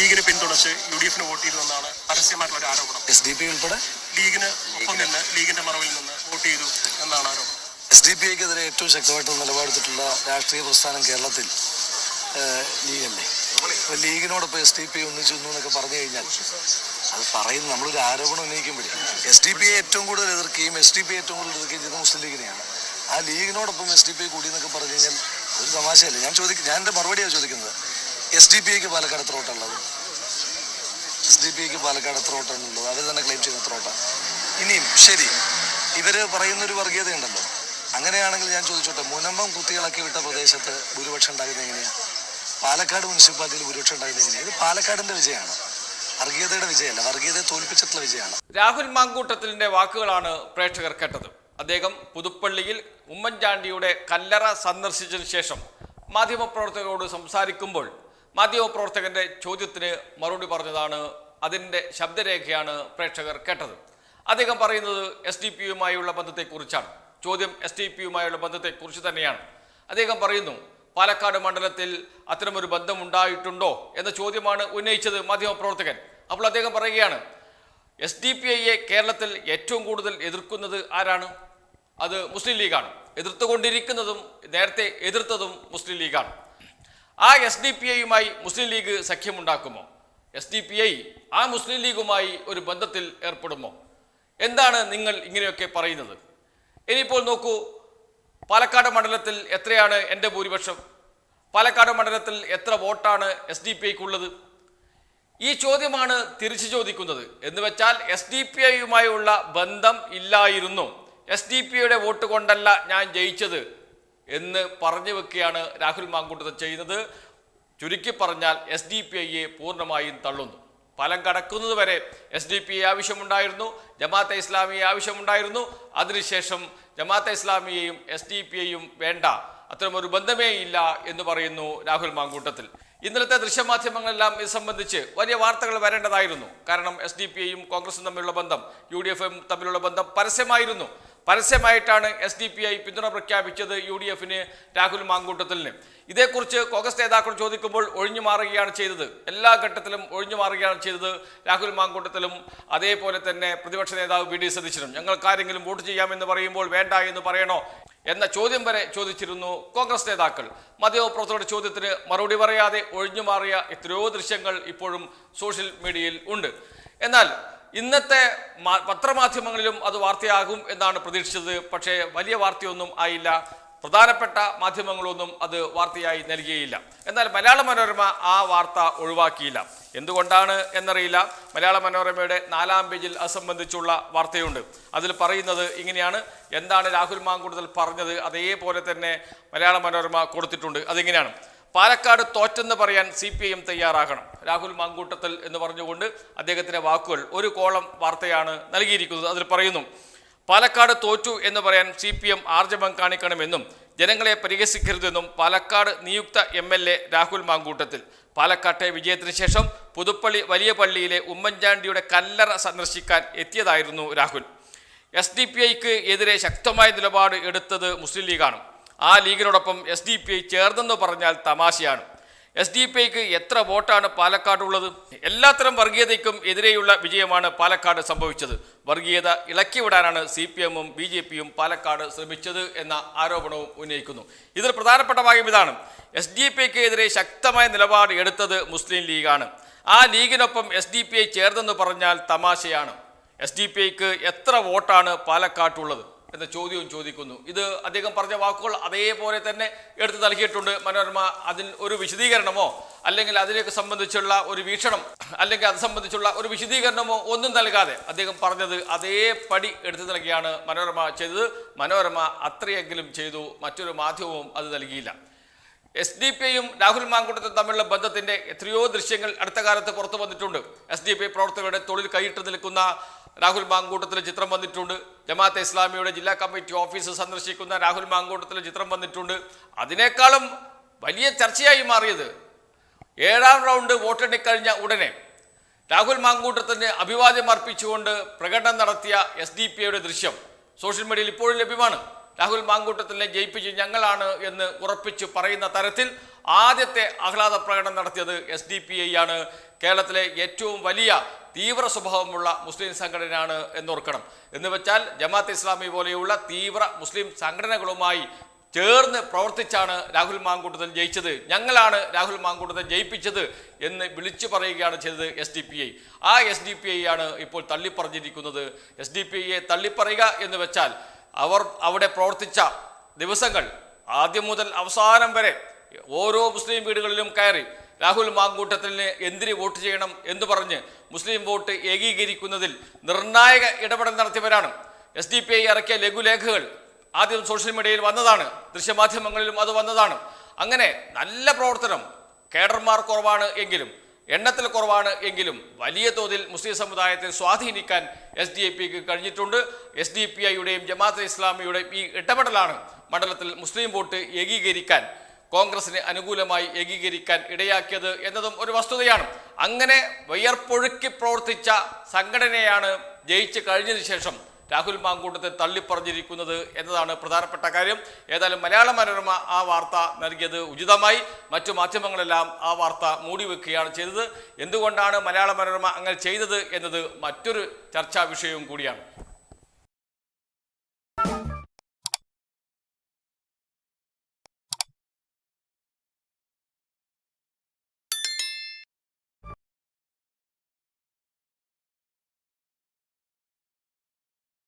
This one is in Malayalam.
ലീഗിനെ പിന്തുണച്ച് യു ഡി എഫിന് വോട്ട് ചെയ്തുവെന്നാണ് പരസ്യമായിട്ടുള്ള ഒരു ആരോപണം. എസ് ഡി പി ഉൾപ്പെടെ? ലീഗിന് ഒപ്പം നിന്ന് ലീഗിന്റെ മറവിൽ നിന്ന് വോട്ട് ചെയ്തു എന്നാണ് ആരോപണം. എസ് ഡി പി ഐക്കെതിരെ ഏറ്റവും ശക്തമായിട്ട് നിലപാടെടുത്തിട്ടുള്ള രാഷ്ട്രീയ പ്രസ്ഥാനം കേരളത്തിൽ ലീഗല്ലേ? അപ്പോൾ ലീഗിനോടൊപ്പം എസ് ഡി പി ഐ ഒന്നിച്ചു എന്നൊക്കെ പറഞ്ഞു കഴിഞ്ഞാൽ അത് പറയുന്ന നമ്മളൊരു ആരോപണം ഉന്നയിക്കുമ്പോഴേ എസ് ഡി പി ഐ ഏറ്റവും കൂടുതൽ എതിർക്കുകയും എസ് ഡി പി ഏറ്റവും കൂടുതൽ എതിർക്കുകയും ചെയ്ത മുസ്ലിം ലീഗിനെയാണ്. ആ ലീഗിനോടൊപ്പം എസ് ഡി പി ഐ കൂടി എന്നൊക്കെ പറഞ്ഞു കഴിഞ്ഞാൽ ഒരു തമാശയല്ലേ? ഞാൻ ചോദിക്കും ഞാൻ എന്റെ മറുപടിയാണ് ചോദിക്കുന്നത്. എസ് ഡി പി ഐക്ക് പാലക്കാട് ത്രോട്ടുള്ളത് എസ് ഡി പി ഐക്ക് പാലക്കാട് ത്രോട്ടാണുള്ളത് അവർ തന്നെ ക്ലെയിം ചെയ്യുന്ന ത്രോട്ടാണ് ഇനിയും ശരി ഇവർ പറയുന്നൊരു വർഗീയതയുണ്ടല്ലോ. അങ്ങനെയാണെങ്കിൽ ഞാൻ ചോദിച്ചോട്ടെ മുനമ്പം കുത്തികളൊക്കെ വിട്ട പ്രദേശത്ത് ഭൂരിപക്ഷം ഉണ്ടാകുന്നത് എങ്ങനെയാണ് പാലക്കാട് മുനിസിപ്പാലിറ്റിയിൽ ഭൂരിപക്ഷം ഉണ്ടാകുന്നത് എങ്ങനെയാണ് ഇത് പാലക്കാടിന്റെ വിജയമാണ്. വർഗീയതയുടെ വിജയമല്ല വർഗീയതയെ തോൽപ്പിച്ചിട്ടുള്ള വിജയമാണ്. രാഹുൽ മാങ്കൂട്ടത്തിന്റെ വാക്കുകളാണ് പ്രേക്ഷകർ കേട്ടത്. അദ്ദേഹം പുതുപ്പള്ളിയിൽ ഉമ്മൻചാണ്ടിയുടെ കല്ലറ സന്ദർശിച്ചതിന് ശേഷം മാധ്യമപ്രവർത്തകരോട് സംസാരിക്കുമ്പോൾ മാധ്യമപ്രവർത്തകന്റെ ചോദ്യത്തിന് മറുപടി പറഞ്ഞതാണ് അതിന്റെ ശബ്ദരേഖയാണ് പ്രേക്ഷകർ കേട്ടത്. അദ്ദേഹം പറയുന്നത് എസ് ഡി പിയുമായുള്ള ബന്ധത്തെക്കുറിച്ചാണ്. ചോദ്യം എസ് ഡി പിയുമായുള്ള ബന്ധത്തെക്കുറിച്ച് തന്നെയാണ്. അദ്ദേഹം പറയുന്നു പാലക്കാട് മണ്ഡലത്തിൽ അത്തരമൊരു ബന്ധമുണ്ടായിട്ടുണ്ടോ എന്ന ചോദ്യമാണ് ഉന്നയിച്ചത് മാധ്യമപ്രവർത്തകൻ അപ്പോൾ അദ്ദേഹം പറയുകയാണ് എസ് ഡി പി ഐയെ കേരളത്തിൽ ഏറ്റവും കൂടുതൽ എതിർക്കുന്നത് ആരാണ്? അത് മുസ്ലിം ലീഗാണ്. എതിർത്തുകൊണ്ടിരിക്കുന്നതും നേരത്തെ എതിർത്തതും മുസ്ലിം ലീഗാണ്. ആ എസ് ഡി പി ഐയുമായി മുസ്ലിം ലീഗ് സഖ്യമുണ്ടാക്കുമോ? എസ് ഡി പി ഐ ആ മുസ്ലിം ലീഗുമായി ഒരു ബന്ധത്തിൽ ഏർപ്പെടുമോ? എന്താണ് നിങ്ങൾ ഇങ്ങനെയൊക്കെ പറയുന്നത്? ഇനിയിപ്പോൾ നോക്കൂ പാലക്കാട് മണ്ഡലത്തിൽ എത്രയാണ് എന്റെ ഭൂരിപക്ഷം? പാലക്കാട് മണ്ഡലത്തിൽ എത്ര വോട്ടാണ് എസ് ഡി പി ഐക്കുള്ളത് ഈ ചോദ്യമാണ് തിരിച്ചു ചോദിക്കുന്നത്. എന്ന് വെച്ചാൽ എസ് ഡി പി ഐയുമായുള്ള ബന്ധം ഇല്ലായിരുന്നു. എസ് ഡി പി ഐയുടെ വോട്ട് കൊണ്ടല്ല ഞാൻ ജയിച്ചത്. എന്ന് പറഞ്ഞു വെക്കുകയാണ് രാഹുൽ മാങ്കൂട്ടത്തിൽ ചെയ്യുന്നത്. ചുരുക്കി പറഞ്ഞാൽ എസ് ഡി പി ഐയെ പൂർണമായും തള്ളുന്നു. ഫലം കടക്കുന്നത് വരെ എസ് ഡി പി ആവശ്യമുണ്ടായിരുന്നു ജമാഅത്തെ ഇസ്ലാമിയെ ആവശ്യമുണ്ടായിരുന്നു. അതിനുശേഷം ജമാഅത്തെ ഇസ്ലാമിയെയും എസ് ഡി പി ഐയും വേണ്ട അത്തരമൊരു ബന്ധമേ ഇല്ല എന്ന് പറയുന്നു രാഹുൽ മാങ്കൂട്ടത്തിൽ. ഇന്നലത്തെ ദൃശ്യമാധ്യമങ്ങളെല്ലാം ഇത് സംബന്ധിച്ച് വലിയ വാർത്തകൾ വരേണ്ടതായിരുന്നു. കാരണം എസ് ഡി പി ഐയും കോൺഗ്രസും തമ്മിലുള്ള ബന്ധം യു ഡി എഫും തമ്മിലുള്ള ബന്ധം പരസ്യമായിരുന്നു. പരസ്യമായിട്ടാണ് എസ് ഡി പി ഐ പിന്തുണ പ്രഖ്യാപിച്ചത് യു ഡി എഫിന് രാഹുൽ മാങ്കൂട്ടത്തിലിന്. ഇതേക്കുറിച്ച് കോൺഗ്രസ് നേതാക്കൾ ചോദിക്കുമ്പോൾ ഒഴിഞ്ഞു മാറുകയാണ് ചെയ്തത്. എല്ലാ ഘട്ടത്തിലും ഒഴിഞ്ഞു മാറുകയാണ് ചെയ്തത് രാഹുൽ മാങ്കൂട്ടത്തിലും. അതേപോലെ തന്നെ പ്രതിപക്ഷ നേതാവ് വി ഡി സതീശനും. ഞങ്ങൾക്കാരെങ്കിലും വോട്ട് ചെയ്യാമെന്ന് പറയുമ്പോൾ വേണ്ട എന്ന് പറയണോ എന്ന ചോദ്യം വരെ ചോദിച്ചിരുന്നു കോൺഗ്രസ് നേതാക്കൾ. മാധ്യമപ്രവർത്തകരുടെ ചോദ്യത്തിന് മറുപടി പറയാതെ ഒഴിഞ്ഞു മാറിയ എത്രയോ ദൃശ്യങ്ങൾ ഇപ്പോഴും സോഷ്യൽ മീഡിയയിൽ ഉണ്ട്. എന്നാൽ ഇന്നത്തെ പത്രമാധ്യമങ്ങളിലും അത് വാർത്തയാകും എന്നാണ് പ്രതീക്ഷിച്ചത്. പക്ഷേ വലിയ വാർത്തയൊന്നും ആയില്ല. പ്രധാനപ്പെട്ട മാധ്യമങ്ങളൊന്നും അത് വാർത്തയായി നൽകിയില്ല. എന്നാൽ മലയാള മനോരമ ആ വാർത്ത ഒഴിവാക്കിയില്ല. എന്തുകൊണ്ടാണ് എന്നറിയില്ല. മലയാള മനോരമയുടെ നാലാം പേജിൽ അത് സംബന്ധിച്ചുള്ള വാർത്തയുണ്ട്. അതിൽ പറയുന്നത് ഇങ്ങനെയാണ്. എന്താണ് രാഹുൽ മാങ്കൂടുതൽ പറഞ്ഞത്? അതേപോലെ തന്നെ മലയാള മനോരമ കൊടുത്തിട്ടുണ്ട്. അതിങ്ങനെയാണ്. പാലക്കാട് തോറ്റെന്ന് പറയാൻ സി പി ഐ എം തയ്യാറാകണം. രാഹുൽ മാങ്കൂട്ടത്തിൽ എന്ന് പറഞ്ഞുകൊണ്ട് അദ്ദേഹത്തിന്റെ വാക്കുകൾ ഒരു കോളം വാർത്തയാണ് നൽകിയിരിക്കുന്നത്. അതിൽ പറയുന്നു പാലക്കാട് തോറ്റു എന്ന് പറയാൻ സി പി എം ആർജവം കാണിക്കണമെന്നും ജനങ്ങളെ പരിഹസിക്കരുതെന്നും പാലക്കാട് നിയുക്ത M L A Rahul Mamkootathil. പാലക്കാട്ടെ വിജയത്തിന് ശേഷം പുതുപ്പള്ളി വലിയ പള്ളിയിലെ ഉമ്മൻചാണ്ടിയുടെ കല്ലറ സന്ദർശിക്കാൻ എത്തിയതായിരുന്നു രാഹുൽ. എസ് ഡി പി ഐക്ക് എതിരെ ശക്തമായ നിലപാട് എടുത്തത് മുസ്ലിം ലീഗാണ്. ആ ലീഗിനോടൊപ്പം എസ് ഡി പി ഐ ചേർന്നെന്ന് പറഞ്ഞാൽ തമാശയാണ്. എസ് ഡി പി ഐക്ക് എത്ര വോട്ടാണ് പാലക്കാട് ഉള്ളത് എല്ലാത്തരം വർഗീയതയ്ക്കും എതിരെയുള്ള വിജയമാണ് പാലക്കാട് സംഭവിച്ചത്. വർഗീയത ഇളക്കിവിടാനാണ് സി പി എമ്മും ബി ജെ പിയും പാലക്കാട് ശ്രമിച്ചത് എന്ന ആരോപണവും ഉന്നയിക്കുന്നു. ഇതിൽ പ്രധാനപ്പെട്ട ഭാഗം ഇതാണ്. എസ് ഡി പി ഐക്ക് എതിരെ ശക്തമായ നിലപാട് എടുത്തത് മുസ്ലിം ലീഗാണ്. ആ ലീഗിനൊപ്പം എസ് ഡി പി ഐ ചേർന്നെന്ന് പറഞ്ഞാൽ തമാശയാണ്. എസ് ഡി പി ഐക്ക് എത്ര വോട്ടാണ് പാലക്കാട്ടുള്ളത്? എന്ന ചോദ്യവും ചോദിക്കുന്നു. ഇത് അദ്ദേഹം പറഞ്ഞ വാക്കുകൾ അതേപോലെ തന്നെ എടുത്തു നൽകിയിട്ടുണ്ട്. മനോരമ അതിൽ ഒരു വിശദീകരണമോ അല്ലെങ്കിൽ അതിലേക്ക് സംബന്ധിച്ചുള്ള ഒരു വീക്ഷണം അല്ലെങ്കിൽ അത് സംബന്ധിച്ചുള്ള ഒരു വിശദീകരണമോ ഒന്നും നൽകാതെ അദ്ദേഹം പറഞ്ഞത് അതേപടി എടുത്തു നൽകിയാണ് മനോരമ ചെയ്തത്. മനോരമ അത്രയെങ്കിലും ചെയ്തു മറ്റൊരു മാധ്യമവും അത് നൽകിയില്ല. എസ് ഡി പി ഐയും രാഹുൽ മാങ്കുട്ടത്തും തമ്മിലുള്ള ബന്ധത്തിന്റെ എത്രയോ ദൃശ്യങ്ങൾ അടുത്ത കാലത്ത് പുറത്തു വന്നിട്ടുണ്ട്. എസ് ഡി പി ഐ പ്രവർത്തകരുടെ തൊഴിൽ കൈയിട്ട് നിൽക്കുന്ന രാഹുൽ മാങ്കൂട്ടത്തിലെ ചിത്രം വന്നിട്ടുണ്ട്. ജമാഅത്തെ ഇസ്ലാമിയുടെ ജില്ലാ കമ്മിറ്റി ഓഫീസ് സന്ദർശിക്കുന്ന രാഹുൽ മാങ്കൂട്ടത്തിലെ ചിത്രം വന്നിട്ടുണ്ട്. അതിനേക്കാളും വലിയ ചർച്ചയായി മാറിയത് ഏഴാം റൗണ്ട് വോട്ടെണ്ണിക്കഴിഞ്ഞ ഉടനെ രാഹുൽ മാങ്കൂട്ടത്തിന് അഭിവാദ്യം അർപ്പിച്ചുകൊണ്ട് പ്രകടനം നടത്തിയ എസ് ഡി പി ഐയുടെ ദൃശ്യം സോഷ്യൽ മീഡിയയിൽ ഇപ്പോഴും ലഭ്യമാണ്. രാഹുൽ മാങ്കൂട്ടത്തിനെ ജയിപ്പിച്ച് ഞങ്ങളാണ് എന്ന് ഉറപ്പിച്ച് പറയുന്ന തരത്തിൽ ആദ്യത്തെ ആഹ്ലാദ പ്രകടനം നടത്തിയത് എസ് ഡി പി ഐ ആണ് കേരളത്തിലെ ഏറ്റവും വലിയ തീവ്ര സ്വഭാവമുള്ള മുസ്ലിം സംഘടനയാണ് എന്നോർക്കണം. എന്ന് വെച്ചാൽ ജമാഅത്ത് ഇസ്ലാമി പോലെയുള്ള തീവ്ര മുസ്ലിം സംഘടനകളുമായി ചേർന്ന് പ്രവർത്തിച്ചാണ് രാഹുൽ മാങ്കൂട്ടത്തിൽ ജയിച്ചത്. ഞങ്ങളാണ് രാഹുൽ മാങ്കൂട്ടത്തെ ജയിപ്പിച്ചത് എന്ന് വിളിച്ചു പറയുകയാണ് ചെയ്തത് എസ് ഡി പി ഐ. ആ എസ് ഡി പി ഐ ആണ് ഇപ്പോൾ തള്ളിപ്പറഞ്ഞിരിക്കുന്നത്. എസ് ഡി പി ഐയെ തള്ളിപ്പറയുക എന്ന് വെച്ചാൽ അവർ അവിടെ പ്രവർത്തിച്ച ദിവസങ്ങൾ ആദ്യം മുതൽ അവസാനം വരെ ഓരോ മുസ്ലിം വീടുകളിലും കയറി രാഹുൽ മാങ്കൂട്ടത്തിന് എന്തിന് വോട്ട് ചെയ്യണം എന്ന് പറഞ്ഞ് മുസ്ലിം വോട്ട് ഏകീകരിക്കുന്നതിൽ നിർണായക ഇടപെടൽ നടത്തിയവരാണ്. എസ് ഡി പി ഐ ഇറക്കിയ ലഘുലേഖകൾ ആദ്യം സോഷ്യൽ മീഡിയയിൽ വന്നതാണ്. ദൃശ്യമാധ്യമങ്ങളിലും അത് വന്നതാണ്. അങ്ങനെ നല്ല പ്രവർത്തനം കേഡർമാർ കുറവാണ് എങ്കിലും എണ്ണത്തിൽ കുറവാണ് എങ്കിലും വലിയ തോതിൽ മുസ്ലിം സമുദായത്തെ സ്വാധീനിക്കാൻ എസ് ഡി ഐ പിക്ക് കഴിഞ്ഞിട്ടുണ്ട്. എസ് ഡി പി ഐയുടെയും ജമാഅത്ത് ഇസ്ലാമിയുടെയും ഈ ഇടപെടലാണ് മണ്ഡലത്തിൽ മുസ്ലിം വോട്ട് ഏകീകരിക്കാൻ കോൺഗ്രസിന് അനുകൂലമായി ഏകീകരിക്കാൻ ഇടയാക്കിയത് എന്നതും ഒരു വസ്തുതയാണ്. അങ്ങനെ വയർപ്പൊഴുക്കി പ്രവർത്തിച്ച സംഘടനയാണ് ജയിച്ച് കഴിഞ്ഞതിന് ശേഷം രാഹുൽ മാങ്കൂട്ടത്തെ തള്ളിപ്പറഞ്ഞിരിക്കുന്നത് എന്നതാണ് പ്രധാനപ്പെട്ട കാര്യം. ഏതായാലും മലയാള മനോരമ ആ വാർത്ത നൽകിയത് ഉചിതമായി. മറ്റു മാധ്യമങ്ങളെല്ലാം ആ വാർത്ത മൂടിവെക്കുകയാണ് ചെയ്തത്. എന്തുകൊണ്ടാണ് മലയാള മനോരമ അങ്ങനെ ചെയ്തത് എന്നത് മറ്റൊരു ചർച്ചാ വിഷയവും കൂടിയാണ്.